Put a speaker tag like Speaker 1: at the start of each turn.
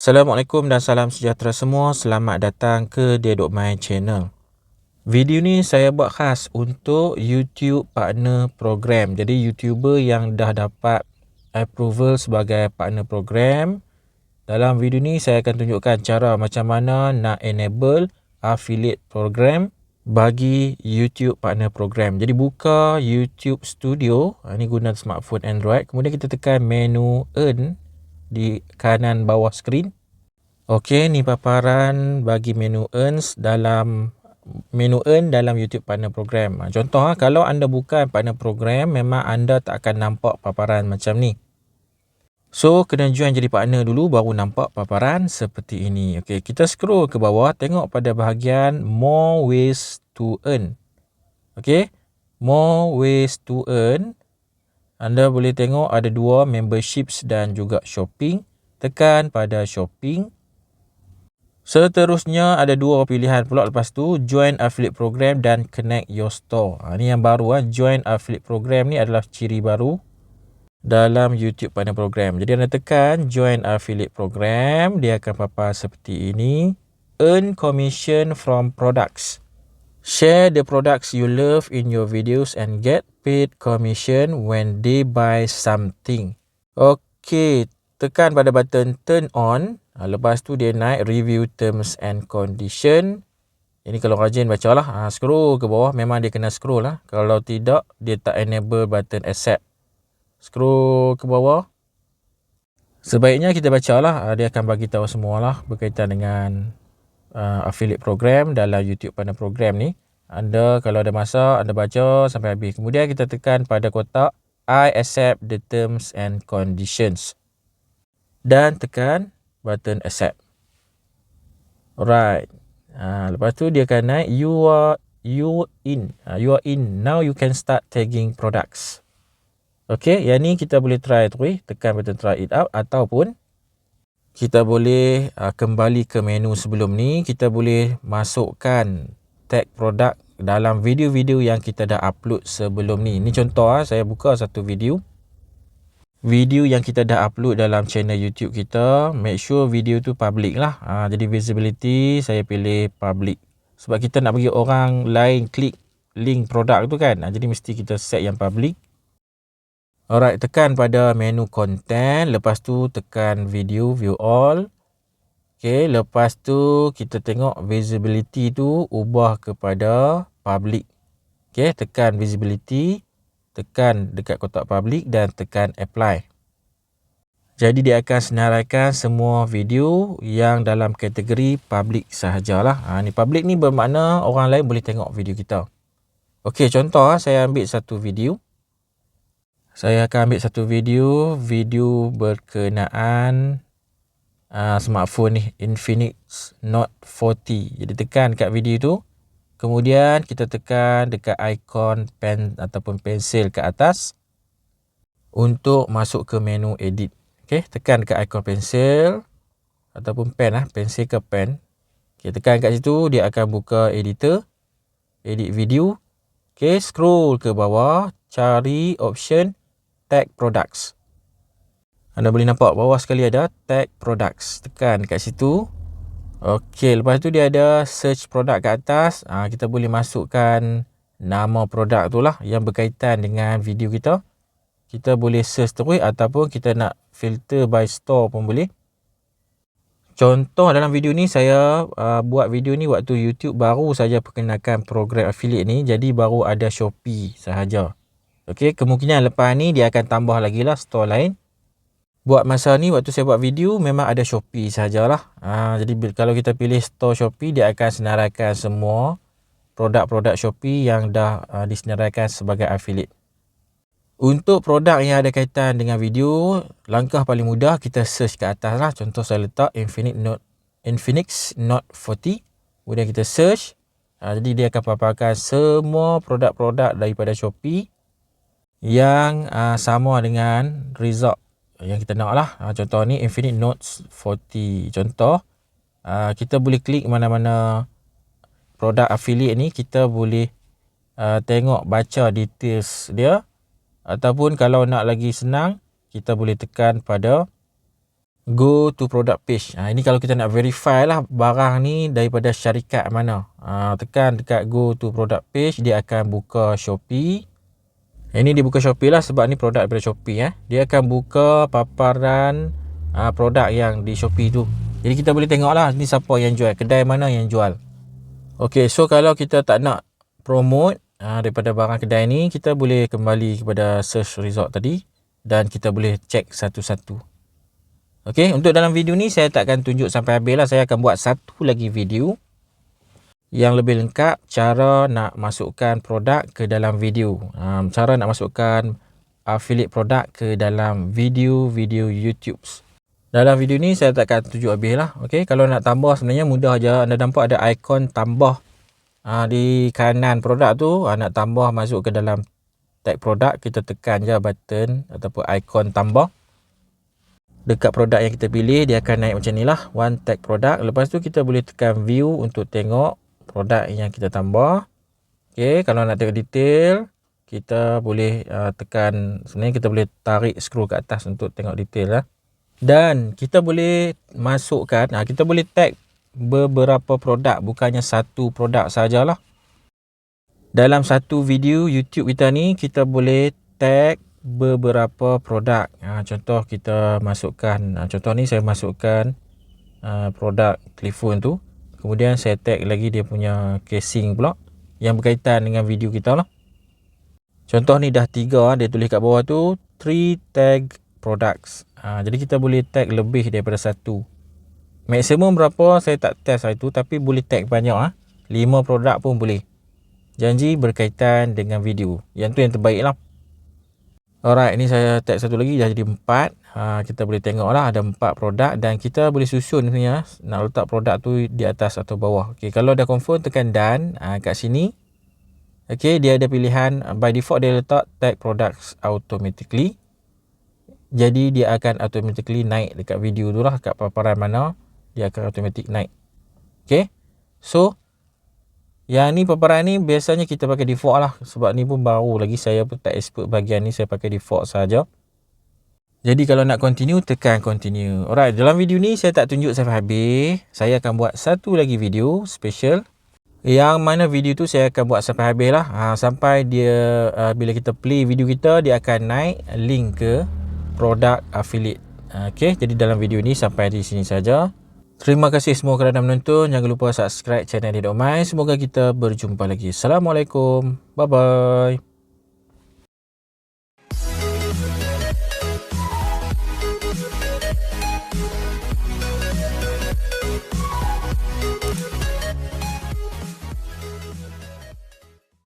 Speaker 1: Assalamualaikum dan salam sejahtera semua. Selamat datang ke Dedok My Channel. Video ni saya buat khas untuk YouTube partner program. Jadi YouTuber yang dah dapat approval sebagai partner program. Dalam video ni saya akan tunjukkan cara macam mana nak enable affiliate program bagi YouTube partner program. Jadi buka YouTube Studio. Ini ha, guna smartphone Android. Kemudian kita tekan menu earn di kanan bawah skrin. Okey, ni paparan bagi menu earns dalam menu earn dalam YouTube Partner Program. Ha, contoh, ha, kalau anda bukan partner program, memang anda tak akan nampak paparan macam ni. So, kena join jadi partner dulu baru nampak paparan seperti ini. Okey, kita scroll ke bawah, tengok pada bahagian more ways to earn. Okey, more ways to earn. Anda boleh tengok ada dua memberships dan juga shopping. Tekan pada shopping. Seterusnya ada dua pilihan pula lepas tu join affiliate program dan connect your store. Ha, ni yang baru ah join affiliate program ni adalah ciri baru dalam YouTube Partner Program. Jadi anda tekan join affiliate program, dia akan papar seperti ini. Earn commission from products. Share the products you love in your videos and get paid commission when they buy something. Okey, tekan pada button turn on Ha, lepas tu dia naik review terms and condition. Ini kalau rajin baca lah. Ha, scroll ke bawah. Memang dia kena scroll lah. Kalau tidak, dia tak enable button accept. Scroll ke bawah. Sebaiknya kita baca lah. Ha, dia akan bagi tahu semua lah berkaitan dengan uh, affiliate program dalam YouTube Partner Program ni. Anda kalau ada masa, anda baca sampai habis. Kemudian kita tekan pada kotak I accept the terms and conditions. Dan tekan button accept. Alright. Ha, lepas tu dia akan naik you are you in. Ha, you are in. Now you can start tagging products. Okay, yang ni kita boleh try tu eh. Tekan button try it out ataupun kita boleh uh, kembali ke menu sebelum ni. Kita boleh masukkan tag produk dalam video-video yang kita dah upload sebelum ni. Ini contoh ah, saya buka satu video video yang kita dah upload dalam channel YouTube kita, make sure video tu public lah. Ha, jadi visibility saya pilih public. Sebab kita nak bagi orang lain klik link produk tu kan. Ha, jadi mesti kita set yang public. Alright, tekan pada menu content. Lepas tu tekan video, view all. Okay, lepas tu kita tengok visibility tu ubah kepada public. Okay, tekan visibility tekan dekat kotak public dan tekan apply. Jadi dia akan senaraikan semua video yang dalam kategori public sahajalah. Ha, ni public ni bermakna orang lain boleh tengok video kita. Okey, contoh ha, saya ambil satu video. Saya akan ambil satu video, video berkenaan uh, smartphone ni Infinix Note 40. Jadi tekan kat video tu. Kemudian kita tekan dekat ikon pen ataupun pensil ke atas untuk masuk ke menu edit. Okey, tekan dekat ikon pensil ataupun pen ah, pensil ke pen. Okey, tekan kat situ dia akan buka editor, edit video. Okey, scroll ke bawah, cari option tag products. Anda boleh nampak bawah sekali ada tag products. Tekan kat situ. Okey, lepas tu dia ada search produk kat atas. Ha, kita boleh masukkan nama produk tu lah yang berkaitan dengan video kita. Kita boleh search terus ataupun kita nak filter by store pun boleh. Contoh dalam video ni saya uh, buat video ni waktu YouTube baru saja perkenalkan program affiliate ni. Jadi baru ada Shopee sahaja. Okey, kemungkinan lepas ni dia akan tambah lagi lah store lain buat masa ni waktu saya buat video memang ada Shopee sajalah. Ha, jadi kalau kita pilih store Shopee dia akan senaraikan semua produk-produk Shopee yang dah uh, disenaraikan sebagai affiliate. Untuk produk yang ada kaitan dengan video, langkah paling mudah kita search ke atas lah. Contoh saya letak Infinix Note Infinix Note 40. Kemudian kita search. Ha, jadi dia akan paparkan semua produk-produk daripada Shopee yang uh, sama dengan result yang kita nak lah uh, contoh ni Infinite Notes 40 contoh uh, kita boleh klik mana-mana produk affiliate ni kita boleh uh, tengok baca details dia ataupun kalau nak lagi senang kita boleh tekan pada go to product page. Ha, ini kalau kita nak verify lah barang ni daripada syarikat mana. Ha, tekan dekat go to product page, dia akan buka Shopee. Ini dia buka Shopee lah sebab ni produk daripada Shopee eh. Dia akan buka paparan uh, produk yang di Shopee tu. Jadi kita boleh tengok lah ni siapa yang jual, kedai mana yang jual. Okay, so kalau kita tak nak promote uh, daripada barang kedai ni, kita boleh kembali kepada search result tadi dan kita boleh check satu-satu. Okay, untuk dalam video ni saya tak akan tunjuk sampai habis lah. Saya akan buat satu lagi video yang lebih lengkap cara nak masukkan produk ke dalam video. Um, cara nak masukkan affiliate produk ke dalam video-video YouTube. Dalam video ni saya tak akan tunjuk habis lah okay? kalau nak tambah sebenarnya mudah aja. anda nampak ada ikon tambah uh, di kanan produk tu. Uh, nak tambah masuk ke dalam tag produk kita tekan je button ataupun ikon tambah. Dekat produk yang kita pilih dia akan naik macam ni lah. One tag produk. Lepas tu kita boleh tekan view untuk tengok produk yang kita tambah. Okey, kalau nak tengok detail, kita boleh uh, tekan sebenarnya kita boleh tarik scroll ke atas untuk tengok detail lah. Dan kita boleh masukkan, uh, kita boleh tag beberapa produk bukannya satu produk sajalah. Dalam satu video YouTube kita ni kita boleh tag beberapa produk. Uh, contoh kita masukkan, uh, contoh ni saya masukkan uh, produk telefon tu kemudian saya tag lagi dia punya casing pula yang berkaitan dengan video kita lah. Contoh ni dah tiga dia tulis kat bawah tu 3 tag products. Ha, jadi kita boleh tag lebih daripada satu. Maksimum berapa saya tak test itu tapi boleh tag banyak ah ha? 5 produk pun boleh. Janji berkaitan dengan video. Yang tu yang terbaik lah Alright, ini saya tag satu lagi dah jadi empat. Ha, kita boleh tengok lah ada empat produk dan kita boleh susun ni ya. Nak letak produk tu di atas atau bawah. Okay, kalau dah confirm tekan done ha, kat sini. Okay, dia ada pilihan by default dia letak tag products automatically. Jadi dia akan automatically naik dekat video tu lah kat paparan mana dia akan automatic naik. Okay, so yang ni paparan ni biasanya kita pakai default lah sebab ni pun baru lagi saya pun tak expert bahagian ni saya pakai default saja. Jadi kalau nak continue tekan continue. Alright, dalam video ni saya tak tunjuk sampai habis. Saya akan buat satu lagi video special. Yang mana video tu saya akan buat sampai habis lah. Ha, sampai dia uh, bila kita play video kita dia akan naik link ke produk affiliate. Okay, jadi dalam video ni sampai di sini saja. Terima kasih semua kerana menonton. Jangan lupa subscribe channel Didok Mai. Semoga kita berjumpa lagi. Assalamualaikum. Bye-bye.